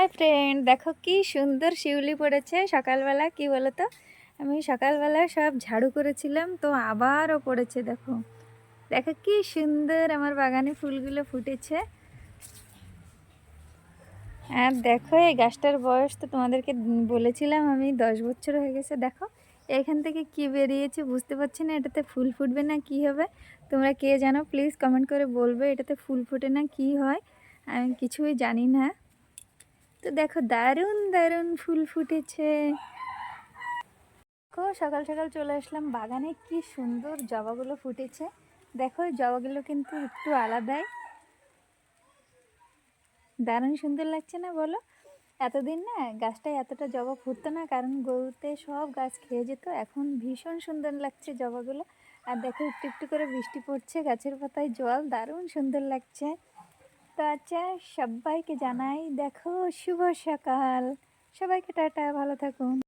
Hi friend, দেখো কি সুন্দর শিউলি পড়েছে সকালবেলা, কি বলো তো আমি সকালবেলা সব ঝাড়ু করেছিলাম, তো আবারও পড়েছে, দেখো। দেখো কি সুন্দর আমার বাগানে ফুলগুলো ফুটেছে। আর দেখো, এই গাছটার বয়স তো তোমাদেরকে বলেছিলাম আমি, দশ বছর হয়ে গেছে, দেখো। এখান থেকে কি বেরিয়েছে বুঝতে পারছি না, এটাতে ফুল ফুটবে না কি হবে? তোমরা কে জানো? প্লিজ কমেন্ট করে বলবে, এটাতে ফুল ফুটে না কি হয়? আমি কিছুই জানি না। তো দেখো দারুণ দারুণ ফুল ফুটেছে। দেখো, সকাল সকাল চলে আসলাম বাগানে, কি সুন্দর জবাগুলো ফুটেছে। দেখো, জবাগুলো কিন্তু একটু আলাদাই। দারুণ সুন্দর লাগছে না বলো? এতদিন না গাছটায় এতটা জবা ফুটতো না, কারণ গরুতে সব গাছ খেয়ে যেত। এখন ভীষণ সুন্দর লাগছে জবাগুলো। আর দেখো, একটু একটু করে বৃষ্টি পড়ছে, গাছের পাতায় জল, দারুণ সুন্দর লাগছে। তো আচ্ছা সবাইকে জানাই দেখো শুভ সকাল। সবাইকে টাটা ভালো থাকুন।